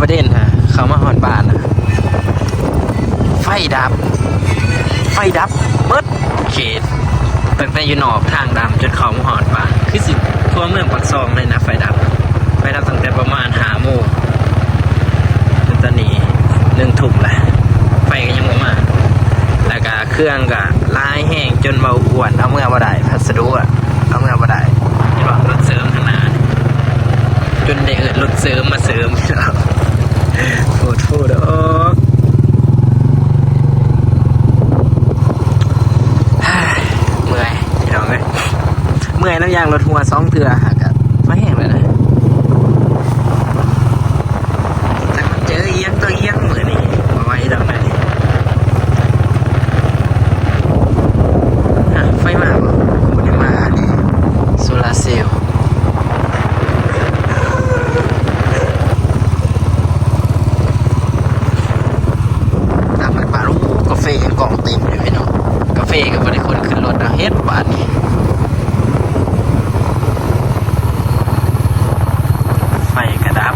ประเด็นฮะเขามาหอนบ้านนะไฟดับ ไฟดับเบิดเขตตั้งแต่อยู่นอกทางดำจนเขามาหอนบ้าน คือสิทั่วเมืองปักซองเลยนะไฟดับ ไฟดับตั้งแต่ประมาณหาโมงจนตอนนี้หนึ่งทุ่มแล้วไฟก็ยังไม่มาแล้วก็เครื่องก็ลายแห้งจนเบาอ้วนเอาเมื่อบ่ได้พัสดุอะเอาเมื่อบ่ได้ที่ว่ารถเสริมทางหน้านี่จนได้เอิดรถเสริมมาเสริมพี่น้อง โคตรโคตรออเมื่อยพี่น้องเลยเมื่อยน้ำยางรถหัวสองเถื่อหากะไม่แห้งเลยนะแต่มันเจอเอียงตัวเอียงเหมือนนี่มาไว้ตรงไหน อะไฟมาบ่บ่ได้มาดิโซลาร์เซลล์ตามมันป่าลูกกาแฟยังกล่องเต็มอยู่พี่น้องกาแฟก็บ่ได้คนขึ้นรถนะเฮ็ดบาดนี้ไฟกระดับ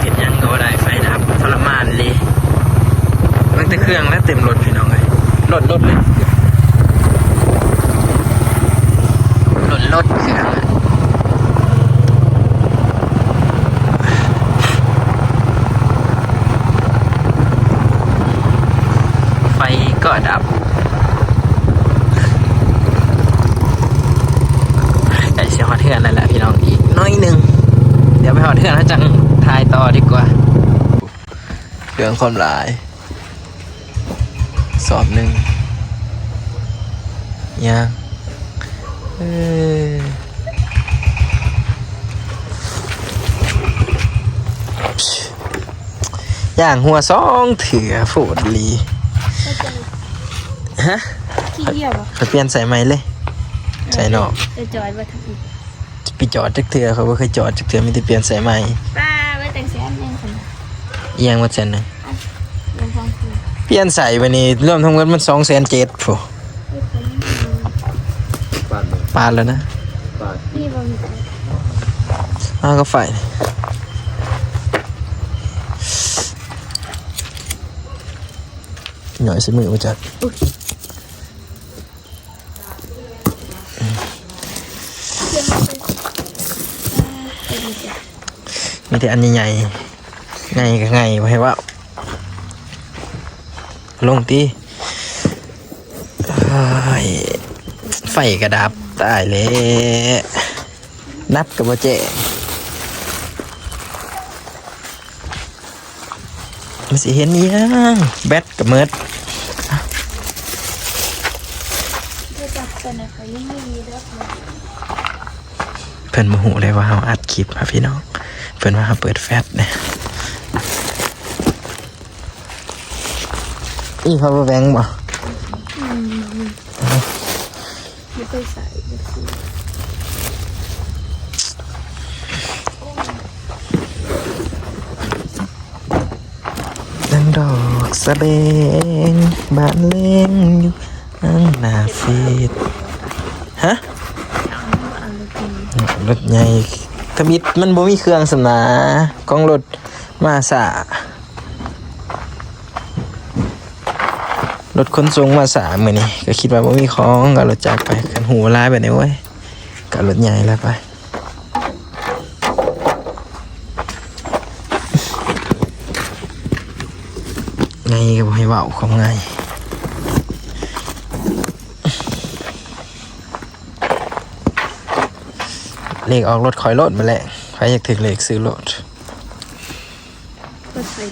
เฮ็ดหยังก็บ่ได้ไฟดับทรมานเลยมันแต่เครื่องแล้วเต็มรถพี่น้องเอ้ยรถรถเลย หล่นรถเครื่องอะไฟก็ดับไก่เสียหอดเทือนนั่นแหละพี่น้องอีกน้อยหนึ่ง เดี๋ยวไปหอดเทือนแล้วจังทายต่อดีกว่า เครื่องความหลาย สอบหนึ่งยังเออย่างหัวสองเถื่อโฟดลีฮะขี้เกียจวะเขาเปลี่ยนใส่ไหมเลย ใส่นอกจะจอยมาทำอีกไปจอดจักเถื่อเขาบ่เคยจอดจักเถื่อมีแต่เปลี่ยนใส่ไหมป้าไม่แต่งเสียอันยังคน เอียงมาเซนหนึงยังฟังคือเปลี่ยนใส่ไปนี่รวมทั้งหมดมันสองแสนเจ็ดโฟปาดเลยปานแล้วนะปาดนี่บางอ้าวก็ไฟหน่อยสิมือมาจัดมีแต่อันใหญ่ๆ ไงไงไว้ว่า ลงตีไฟกระดับตายเลยนับกับว่าเจมันสิเห็นยังแบตกับเมิดเขายังไม่มีแล้วเพิ่นโมโหเลยว่าเราอัดคลิปค่ะพี่น้อง เพิ่นว่าเราเปิดแฟลชเนี่ย อีพาวเวอร์แบงค์บ่ไม่ไปใส่ไม่คือดังดอกสะเบงบานเล่งอยู่นั่งหน้าฟีดฮะรถใหญ่ทบิดมันบ่มีเครื่องสำนากองรถมาสา รถขนส่งมาสามือนี่ก็คิดว่าบ่มีของก็รถจักรไปกันหูลายไปเนี่ยเว้ยกับรถใหญ่แล้วไปไงก็บ่ให้เว้าของไงเลขออกรถคอยรถมาแหละใครอยากถึงเลขซื้อรถก็ใส่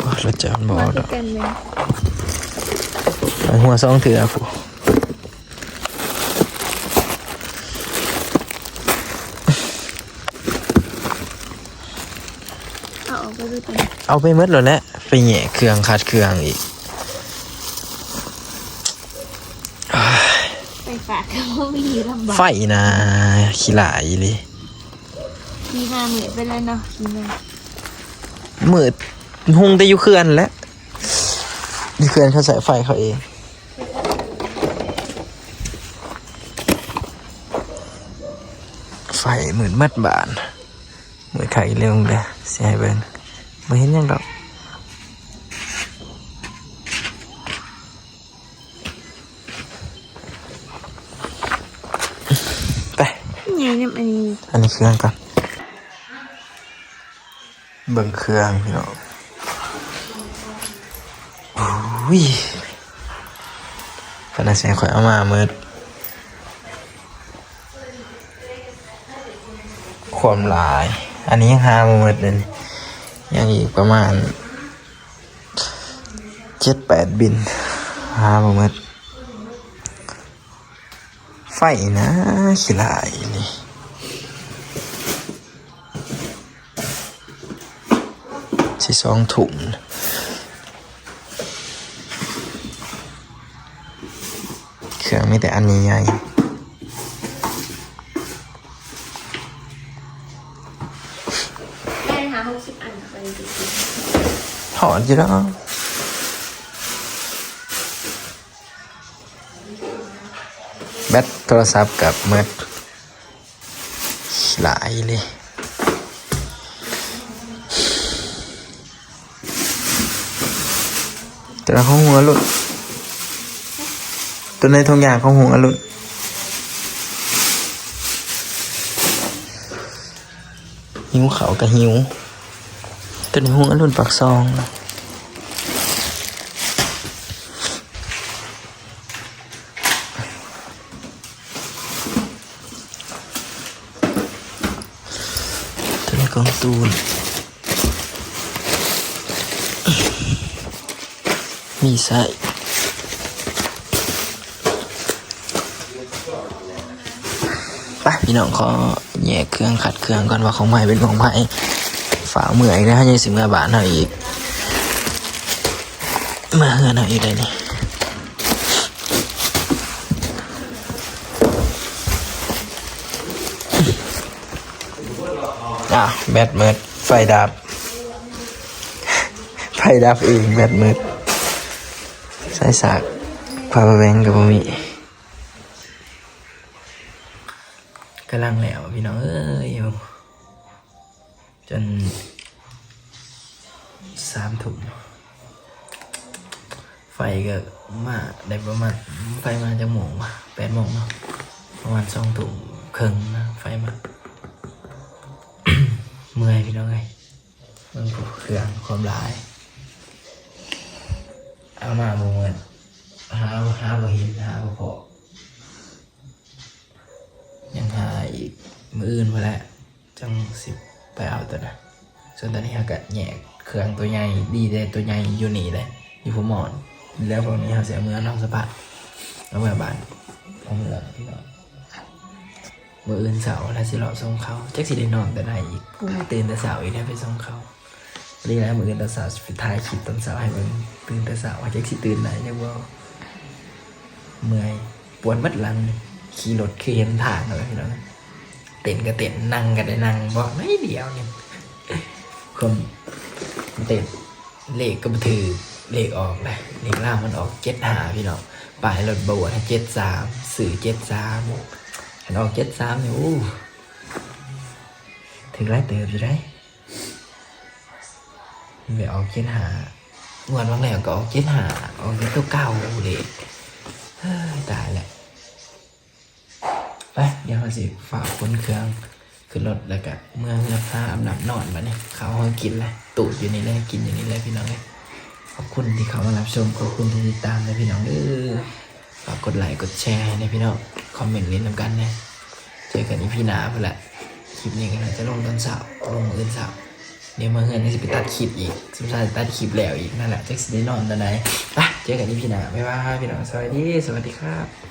โอ้ยรถจะบอมาดที่อกกันเลยเอา หัวซองถืออะผู้เอาออกไปด้วยกันเอาไปหมดแล้วแหละไปแหย่เครื่องคัดเครื่องอีกไปฝากเขาไม่มีลำบากไฟนะขี้หลายเลย ขี่มาเหมือนไปแล้วเนาะขี่มามืดหงแต่อยู่เคลื่อนแหล้วอยู่เคลื่อนเขาใส่ไฟเขาเอง ฟหมื่นมัดบานหมื่นไข่เรื่องเด้อเสียให้เบิ่งไม่เห็นหยังดอกไปเนี่ยเนี่ยอันนี้อันนี้เครื่องก่อนเบิ่งเครื่องพี่น้องโอ้ยพนักเสียงข่อยเอามาเมื่อ ความหลาย อันนี้หามาเมื่อเลยนี่ยังอีกประมาณเจ็ดแปดบินหามาเมื่อไฟนะขี้ลายนี่สิสองถุงเครื่องมีแต่อันนี้ได้ อดอยู่แล้วแบตโทรศัพท์กับเมิดหลายเลยตัวนั้นของหัวหลุดตัวในทงยางของหัวหลุดหิวเขากับหิวตัวในหัวหลุดปากซองนะ ตัวนี้กองตูน มีไส้ไปพี่น้องขอแยกเครื่องขัดเครื่องก่อนว่าของใหม่เป็นของใหม่ฝาเมื่อยนะฮะยังสิเมื่อบาทหน่อยอีก มาเฮือนหน่อยอีกเลยนี่ อะแบตเมิดไฟดับ ไฟดับเองแบตเมิดใส่สากพาแบงกับมีกำลังแล้วพี่น้องเอ้ยอยู่จนสามถุงไฟก็มาได้ประมาณไฟมาจากโมงแปดโมงเนาะประมาณสองถุงครึ่งนะไฟมา เมื่อยพี่น้องไงมันก็เครื่องความร้าย เอามาบ่เหมือนหาหาบ่เห็นหาบ่พอยังหาอีกมืออื่นไปแล้วจังสิบไปเอาตัวนะส่วนตอนนี้อากาศแยกเครื่องตัวใหญ่ดีเลยตัวใหญ่อยู่นี่เลยอยู่ผมหมอน แล้วพวกนี้เขาเสียเมื่อนอกสะพานเอาเมื่อบานเอาเมื่อพี่น้อง มืออื่นเสาร์แล้วสิเราส่งเขาแจักสิได้นอนแต่ไหนอีกผู้ตื่นแต่เสาร์อีกแล้วไปส่งเขานี่นะมือตอนสาวสุดท้ายคลิปตอนสาวให้มันตื่นแต่สาวว่าจะสิตื่นไหนเนี่ยว่าเมื่อยปวดมัดหลังขี่รถคือเห็นทางเลยพี่น้องเต้นก็เต้นนั่งก็ได้นั่งบอกไม่เดียวเนี่ยคนเต้นเลขก็มาถือเลขออกเลยเลขล่างมันออกเจ็ดหาพี่น้องปลายรถบวชเจ็ดสามสื่อเจ็ดสาม เห็นออกเจ็ดสามเนี่ยอู้ถึงไรเติบอยู่ได้ไปออกเจ็ดหางวดวันแล้วก็ออกเจ็ดหาออกเจ็ดเก้าเลยตายแหละไปเดี๋ยวเราสิฝากคนเครื่องขึ้นรถแล้วก็เมื่อเงือกผ้าอาบน้ำนอนมาเนี่ยเขาให้กินเลยตูดอยู่นี่เลยกินอยู่นี่เลยพี่น้องเลยขอบคุณที่เขามารับชมขอบคุณที่ติดตามนะพี่น้องเออ ฝากกดไลค์กดแชร์นะพี่น้องคอมเมนต์เล่นนำกันนะเจอกันอีพี่หนาไปแหละคลิปนี้ก็น่าจะลงตอนเช้าลงมื้ออื่นเช้าเดี๋ยวมาเงินนี่จะไปตัดคลิปอีกสุดท้ายตัดคลิปแล้วอีกนั่นแหละจะสิได้นอนตอนไหนไปเจอกันอีพี่หนาบ๊ายบายพี่น้องสวัสดีสวัสดีครับ